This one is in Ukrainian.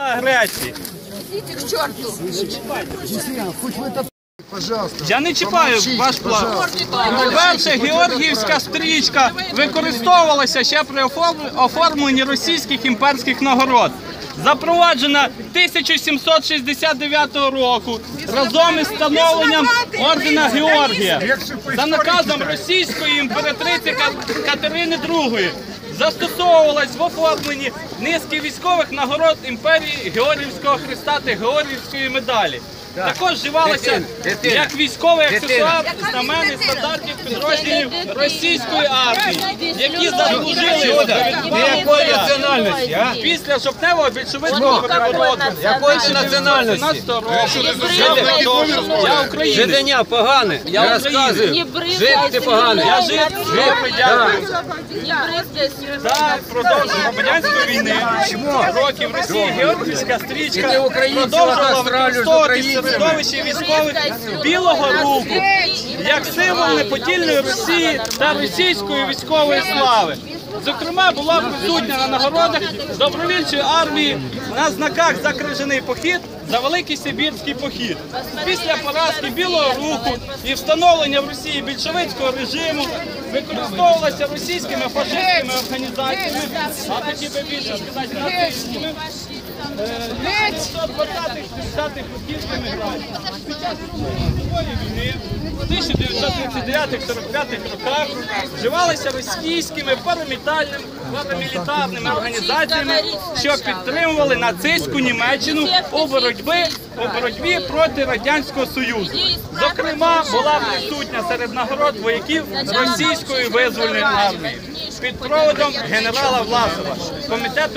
агресії. Идите к черту. Пожалуйста. Я не чіпаю ваш план. По-перше, Георгіївська стрічка використовувалася ще при оформ- оформленні російських імперських нагород. Запроваджена 1769 року разом із встановленням ордена Георгія за наказом російської імператриці Катерини II застосовувалась в оформленні низки військових нагород імперії Георгіївського Христа та Георгіївської медалі. Також вживалася як військовий аксесуар знамени стандартів підрозділів російської армії, які заслужили якої національності, а? після жовтневого більшовицького перевороту. Якої ти національності? Я українець. Жиденя погане. Я розказую. ти поганий. Я жив, добре, дякую. Так, впродовж громадянської війни років Росії Георгіївська стрічка продовжувала використовувати середовищі військових білого руху як символ неподільної Росії та російської військової слави. Зокрема, була присутня на нагородах добровільчої армії на знаках за крижаний похід за Великий Сибірський похід. Після поразки білого руху і встановлення в Росії більшовицького режиму використовувалася російськими фашистськими організаціями, а хотів би більше сказати нацистськими. 1920-30-х років еміграції. Під час Другої війни в 1939-45 роках вживалися російськими парамілітарними організаціями, що підтримували нацистську Німеччину у боротьбі, у боротьбі проти Радянського Союзу. Зокрема, була присутня серед нагород вояків російської визвольної армії під проводом генерала Власова, комітету